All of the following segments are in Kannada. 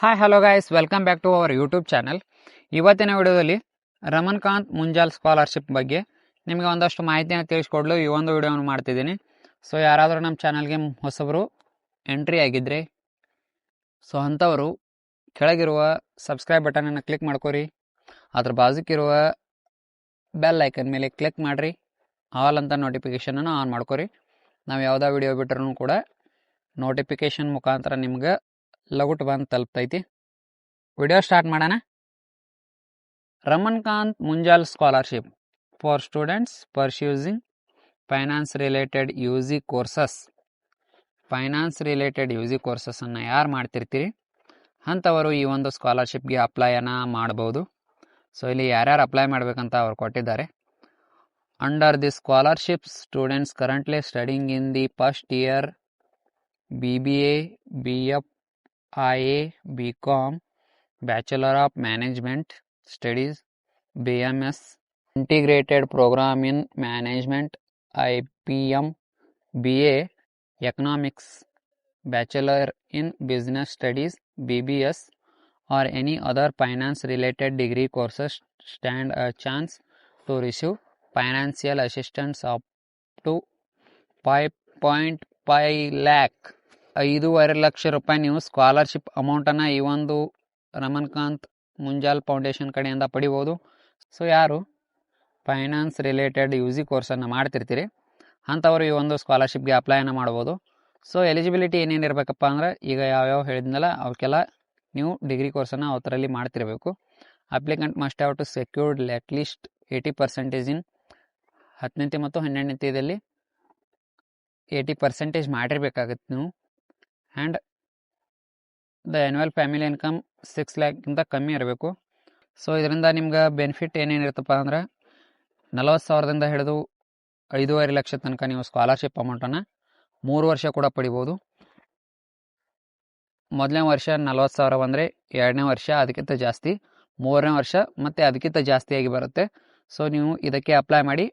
Hi hello guys welcome back to our YouTube channel ಇವತ್ತಿನ ವಿಡಿಯೋದಲ್ಲಿ ರಮನ್ಕಾಂತ್ ಮುಂಜಾಲ್ ಸ್ಕಾಲರ್ಶಿಪ್ ಬಗ್ಗೆ ನಿಮಗೆ ಒಂದಷ್ಟು ಮಾಹಿತಿಯನ್ನು ತಿಳಿಸ್ಕೊಡ್ಲು. ಈ ಒಂದು ವಿಡಿಯೋವನ್ನು ಮಾಡ್ತಿದ್ದೀನಿ. ಸೊ ಯಾರಾದರೂ ನಮ್ಮ ಚಾನಲ್ಗೆ ಹೊಸಬರು ಎಂಟ್ರಿ ಆಗಿದ್ದರೆ ಸೊ ಅಂಥವರು ಕೆಳಗಿರುವ ಸಬ್ಸ್ಕ್ರೈಬ್ ಬಟನನ್ನು ಕ್ಲಿಕ್ ಮಾಡ್ಕೊರಿ. ಅದ್ರ ಬಾಜುಕಿರುವ ಬೆಲ್ ಐಕನ್ ಮೇಲೆ ಕ್ಲಿಕ್ ಮಾಡಿರಿ. ಆಲ್ ಅಂತ ನೋಟಿಫಿಕೇಷನನ್ನು ಆನ್ ಮಾಡ್ಕೊರಿ. ನಾವು ಯಾವುದೋ ವಿಡಿಯೋ ಬಿಟ್ಟರೂ ಕೂಡ ನೋಟಿಫಿಕೇಷನ್ ಮುಖಾಂತರ ನಿಮ್ಗೆ ಲಗುಟ್ ಬಂದು ತಲುಪ್ತೈತಿ. ವಿಡಿಯೋ ಸ್ಟಾರ್ಟ್ ಮಾಡೋಣ. Ramankant Munjal scholarship for students pursuing finance related U G courses. Finance related U G ಕೋರ್ಸಸನ್ನು ಯಾರು ಮಾಡ್ತಿರ್ತೀರಿ? ಅಂಥವರು ಈ ಒಂದು ಸ್ಕಾಲರ್ಶಿಪ್ಗೆ ಅಪ್ಲೈಯನ್ನು ಮಾಡ್ಬೋದು. ಸೊ, ಇಲ್ಲಿ ಯಾರ್ಯಾರು ಅಪ್ಲೈ ಮಾಡಬೇಕಂತ ಅವ್ರು ಕೊಟ್ಟಿದ್ದಾರೆ. Under the scholarship students currently studying in the first year B B A, B F IA, BCom, Bachelor of Management Studies, BMS, Integrated Program in Management, IPM, BA, Economics, Bachelor in Business Studies, BBS, or any other finance related degree courses stand a chance to receive financial assistance up to 5.5 lakh. ಐದೂವರೆ ಲಕ್ಷ ರೂಪಾಯಿ ನೀವು ಸ್ಕಾಲರ್ಶಿಪ್ ಅಮೌಂಟನ್ನು ಈ ಒಂದು ರಮನ್ಕಾಂತ್ ಮುಂಜಾಲ್ ಫೌಂಡೇಶನ್ ಕಡೆಯಿಂದ ಪಡಿಬೋದು. ಸೊ ಯಾರು? ಫೈನಾನ್ಸ್ ರಿಲೇಟೆಡ್ ಯು ಜಿ ಕೋರ್ಸನ್ನು ಮಾಡ್ತಿರ್ತೀರಿ. ಅಂಥವರು ಈ ಒಂದು ಸ್ಕಾಲರ್ಶಿಪ್ಗೆ ಅಪ್ಲೈನ ಮಾಡ್ಬೋದು. ಸೊ ಎಲಿಜಿಬಿಲಿಟಿ ಏನೇನು ಇರಬೇಕಪ್ಪ ಅಂದ್ರೆ, ಈಗ ಯಾವ್ಯಾವ ಹೇಳಿದ್ನಲ್ಲ ಅವಕ್ಕೆಲ್ಲ ನೀವು ಡಿಗ್ರಿ ಕೋರ್ಸನ್ನು ಅವತ್ತರಲ್ಲಿ ಮಾಡ್ತಿರಬೇಕು. Applicant must have to secured at least eighty percentage in ಹತ್ತನೇತಿ ಮತ್ತು ಹನ್ನೆರಡನೇತಿಯಲ್ಲಿ ಏಯ್ಟಿ ಪರ್ಸೆಂಟೇಜ್ ಮಾಡಿರ್ಬೇಕಾಗತ್ತೆ ನೀವು. And the annual family income six ಲ್ಯಾಕ್ಗಿಂತ ಕಮ್ಮಿ ಇರಬೇಕು. ಸೊ ಇದರಿಂದ ನಿಮ್ಗೆ ಬೆನಿಫಿಟ್ ಏನೇನು ಅಂದ್ರೆ ನಲವತ್ತು ಸಾವಿರದಿಂದ ಹಿಡಿದು ಐದೂವರೆ ಲಕ್ಷ ತನಕ ನೀವು ಸ್ಕಾಲರ್ಶಿಪ್ ಅಮೌಂಟನ್ನು ಮೂರು ವರ್ಷ ಕೂಡ ಪಡಿಬೋದು. ಮೊದಲನೇ ವರ್ಷ ನಲ್ವತ್ತು ಸಾವಿರ ಬಂದರೆ ಎರಡನೇ ವರ್ಷ ಅದಕ್ಕಿಂತ ಜಾಸ್ತಿ, ಮೂರನೇ ವರ್ಷ ಮತ್ತು ಅದಕ್ಕಿಂತ ಜಾಸ್ತಿಯಾಗಿ ಬರುತ್ತೆ. ಸೊ ನೀವು ಇದಕ್ಕೆ ಅಪ್ಲೈ ಮಾಡಿ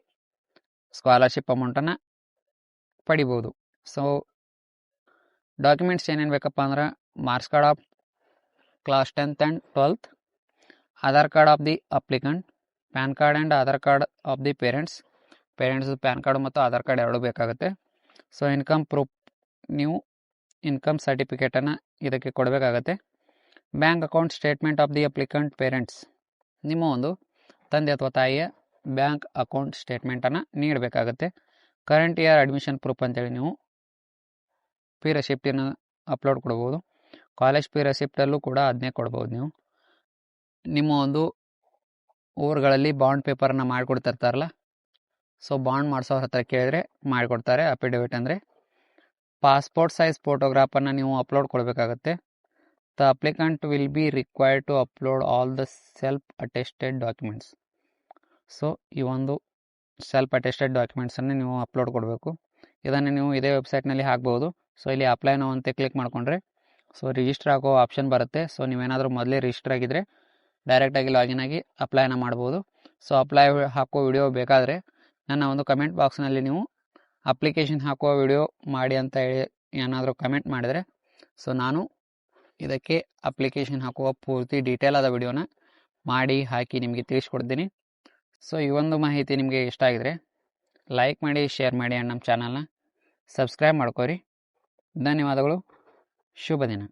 ಸ್ಕಾಲರ್ಶಿಪ್ ಅಮೌಂಟನ್ನು ಪಡಿಬೋದು. ಸೊ ಡಾಕ್ಯುಮೆಂಟ್ಸ್ ಏನೇನು ಬೇಕಪ್ಪ ಅಂದ್ರೆ marks card of class tenth and twelfth, Aadhaar card of the applicant, PAN card and Aadhaar card of the parents parents PAN card ಮತ್ತು ಆಧಾರ್ ಕಾರ್ಡ್ ಎರಡೂ ಬೇಕಾಗುತ್ತೆ. ಸೊ ಇನ್ಕಮ್ ಪ್ರೂಫ್ ನೀವು ಇನ್ಕಮ್ ಸರ್ಟಿಫಿಕೇಟನ್ನು ಇದಕ್ಕೆ ಕೊಡಬೇಕಾಗತ್ತೆ. Bank account statement of the applicant parents, ನಿಮ್ಮ ಒಂದು ತಂದೆ ಅಥವಾ ತಾಯಿಯ ಬ್ಯಾಂಕ್ ಅಕೌಂಟ್ ಸ್ಟೇಟ್ಮೆಂಟನ್ನು ನೀಡಬೇಕಾಗತ್ತೆ. ಕರೆಂಟ್ ಇಯರ್ ಅಡ್ಮಿಷನ್ ಪ್ರೂಫ್ ಅಂತೇಳಿ ನೀವು ಫೀ ರೆಸಿಪ್ಟನ್ನು ಅಪ್ಲೋಡ್ ಕೊಡ್ಬೋದು. ಕಾಲೇಜ್ ಫೀ ರೆಸಿಪ್ಟಲ್ಲೂ ಕೂಡ ಅದನ್ನೇ ಕೊಡ್ಬೋದು ನೀವು. ನಿಮ್ಮ ಒಂದು ಊರುಗಳಲ್ಲಿ ಬಾಂಡ್ ಪೇಪರನ್ನ ಮಾಡಿಕೊಡ್ತಿರ್ತಾರಲ್ಲ, ಸೊ ಬಾಂಡ್ ಮಾಡಿಸೋರ ಹತ್ರ ಕೇಳಿದ್ರೆ ಮಾಡಿಕೊಡ್ತಾರೆ, ಅಫಿಡವಿಟ್ ಅಂದರೆ. ಪಾಸ್ಪೋರ್ಟ್ ಸೈಜ್ ಫೋಟೋಗ್ರಾಫನ್ನು ನೀವು ಅಪ್ಲೋಡ್ ಕೊಡಬೇಕಾಗತ್ತೆ. The applicant will be required to upload all the self attested documents. So ಈ ಒಂದು ಸೆಲ್ಫ್ ಅಟೆಸ್ಟೆಡ್ ಡಾಕ್ಯುಮೆಂಟ್ಸನ್ನು ನೀವು ಅಪ್ಲೋಡ್ ಕೊಡಬೇಕು. ಇದನ್ನು ನೀವು ಇದೇ ವೆಬ್ಸೈಟ್ನಲ್ಲಿ ಹಾಕ್ಬೋದು. ಸೊ ಇಲ್ಲಿ ಅಪ್ಲೈ ನಾವು ಅಂತ ಕ್ಲಿಕ್ ಮಾಡಿಕೊಂಡ್ರೆ ಸೊ ರಿಜಿಸ್ಟರ್ ಆಗೋ ಆಪ್ಷನ್ ಬರುತ್ತೆ. ಸೊ ನೀವೇನಾದರೂ ಮೊದಲೇ ರಿಜಿಸ್ಟರ್ ಆಗಿದ್ದರೆ ಡೈರೆಕ್ಟಾಗಿ ಲಾಗಿನ್ ಆಗಿ ಅಪ್ಲೈನ ಮಾಡ್ಬೋದು. ಸೊ ಅಪ್ಲೈ ಹಾಕೋ ವಿಡಿಯೋ ಬೇಕಾದರೆ ನನ್ನ ಒಂದು ಕಮೆಂಟ್ ಬಾಕ್ಸ್ನಲ್ಲಿ ನೀವು ಅಪ್ಲಿಕೇಶನ್ ಹಾಕೋ ವಿಡಿಯೋ ಮಾಡಿ ಅಂತ ಹೇಳಿ ಏನಾದರೂ ಕಮೆಂಟ್ ಮಾಡಿದರೆ ಸೊ ನಾನು ಇದಕ್ಕೆ ಅಪ್ಲಿಕೇಶನ್ ಹಾಕುವ ಪೂರ್ತಿ ಡೀಟೇಲ್ ಆದ ವಿಡಿಯೋನ ಮಾಡಿ ಹಾಕಿ ನಿಮಗೆ ತಿಳಿಸ್ಕೊಡ್ತೀನಿ. ಸೊ ಈ ಒಂದು ಮಾಹಿತಿ ನಿಮಗೆ ಇಷ್ಟ ಆಗಿದರೆ ಲೈಕ್ ಮಾಡಿ ಶೇರ್ ಮಾಡಿ ನಮ್ಮ ಚಾನಲ್ನ ಸಬ್ಸ್ಕ್ರೈಬ್ ಮಾಡ್ಕೊರಿ. ಧನ್ಯವಾದಗಳು. ಶುಭ ದಿನ.